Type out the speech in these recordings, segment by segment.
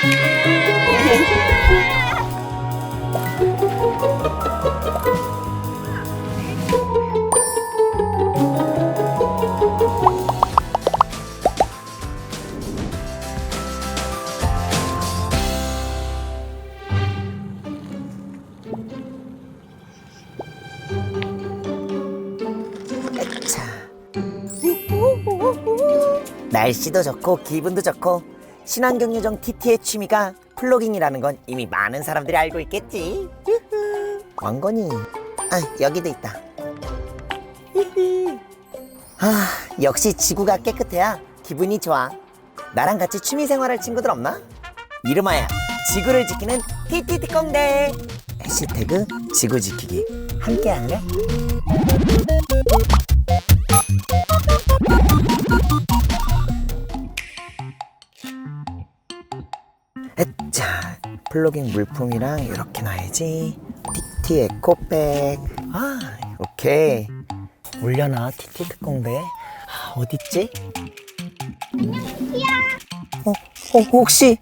자. 날씨도 좋고 기분도 좋고 신환경 요정 TT의 취미가 플로깅이라는 건 이미 많은 사람들이 알고 있겠지. 왕건이. 아 여기도 있다. 유후. 아 역시 지구가 깨끗해야 기분이 좋아. 나랑 같이 취미 생활할 친구들 없나? 이름하여 지구를 지키는 TT 특공대. 해시태그 지구 지키기 함께 할래? 플로깅 물품이랑 이렇게 놔야지. TT 에코백. 아, 오케이. 올려놔, TT 특공대. 아, 어딨지? 어, 어, 혹시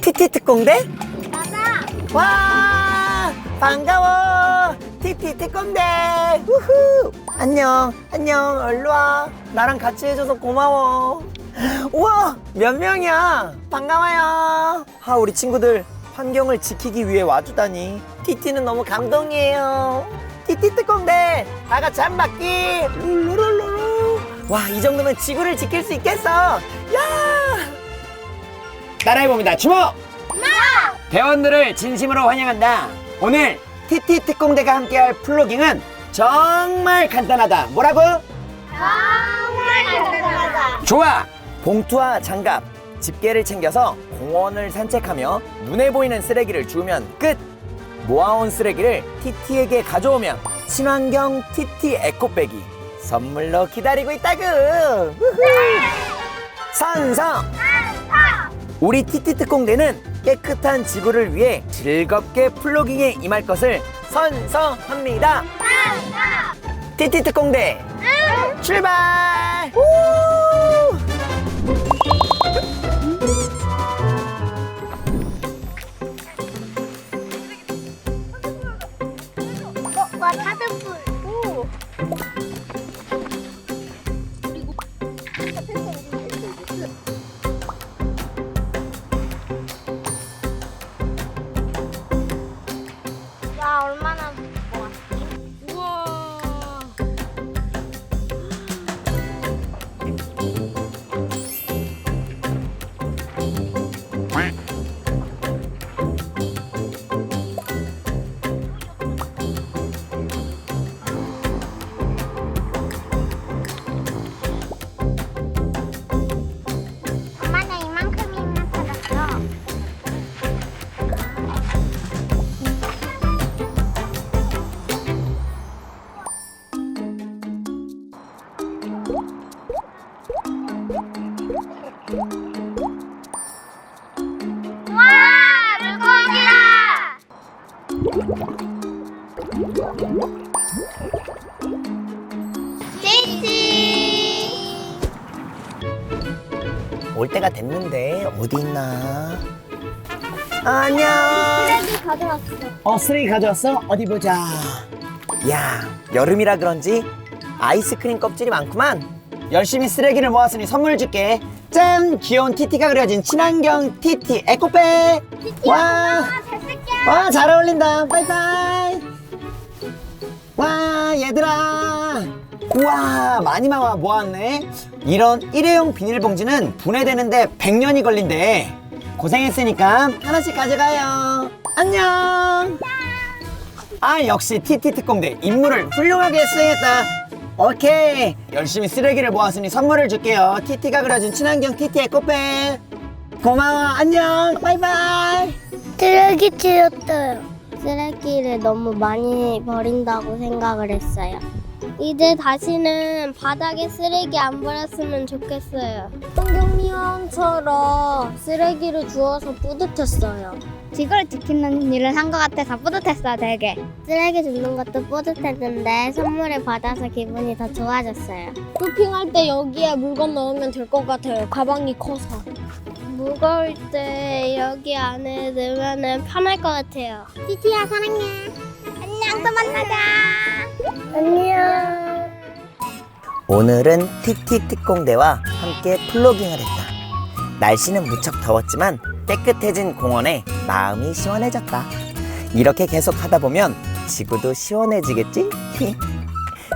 TT 특공대? 맞아. 와, 반가워. TT 특공대. 우후. 안녕, 안녕. 얼른 와. 나랑 같이 해줘서 고마워. 우와, 몇 명이야? 반가워요. 아, 우리 친구들 환경을 지키기 위해 와주다니. TT는 너무 감동이에요. TT 특공대, 다 같이 한 바퀴. 룰루룰루루. 와, 이 정도면 지구를 지킬 수 있겠어. 야! 따라해봅니다. 주목! 대원들을 진심으로 환영한다. 오늘 TT 특공대가 함께할 플로깅은 정말 간단하다. 뭐라고? 정말 간단하다. 좋아! 봉투와 장갑, 집게를 챙겨서 공원을 산책하며 눈에 보이는 쓰레기를 주우면 끝! 모아온 쓰레기를 TT에게 가져오면 친환경 TT 에코백이 선물로 기다리고 있다구! 선성! 우리 TT 특공대는 깨끗한 지구를 위해 즐겁게 플로깅에 임할 것을 선서합니다. TT 특공대 출발! 타드풀. 오. 찌찌! 올 때가 됐는데 어디 있나? 안녕. 쓰레기 가져왔어. 어 쓰레기 가져왔어? 어디 보자. 야 여름이라 그런지 아이스크림 껍질이 많구만. 열심히 쓰레기를 모았으니 선물 줄게. 짠 귀여운 TT가 그려진 친환경 TT 에코백. 와. 잘 쓸게. 와, 잘 어울린다. 빠이빠이. 와, 얘들아. 우와, 많이 모아 모았네. 이런 일회용 비닐봉지는 분해되는데 100년이 걸린대. 고생했으니까 하나씩 가져가요. 안녕. 아, 역시 TT 특공대 임무를 훌륭하게 수행했다. 오케이. 열심히 쓰레기를 모았으니 선물을 줄게요. TT가 그려준 친환경 TT 에코백. 고마워. 안녕. 바이바이. 쓰레기 치웠어요. 쓰레기를 너무 많이 버린다고 생각을 했어요. 이제 다시는 바닥에 쓰레기 안 버렸으면 좋겠어요. 환경미화원처럼 쓰레기를 주워서 뿌듯했어요. 지구를 지키는 일을 한 것 같아서 뿌듯했어 되게 쓰레기 줍는 것도 뿌듯했는데 선물을 받아서 기분이 더 좋아졌어요. 쇼핑할 때 여기에 물건 넣으면 될 것 같아요. 가방이 커서. 무거울 때 여기 안에 넣으면 편할 것 같아요. 티티야 사랑해. 안녕 또 만나자. 안녕. 오늘은 티티 특공대와 함께 플로깅을 했다. 날씨는 무척 더웠지만 깨끗해진 공원에 마음이 시원해졌다. 이렇게 계속 하다 보면 지구도 시원해지겠지?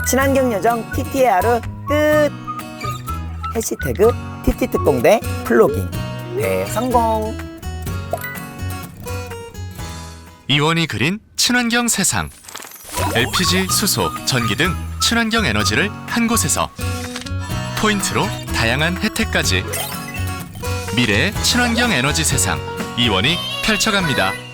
친환경 요정 TT의 하루 끝! 해시태그 TT 특공대 플로깅 대성공! 이원이 그린 친환경 세상. LPG, 수소, 전기 등 친환경 에너지를 한 곳에서 포인트로 다양한 혜택까지 미래의 친환경 에너지 세상 이원이 펼쳐갑니다.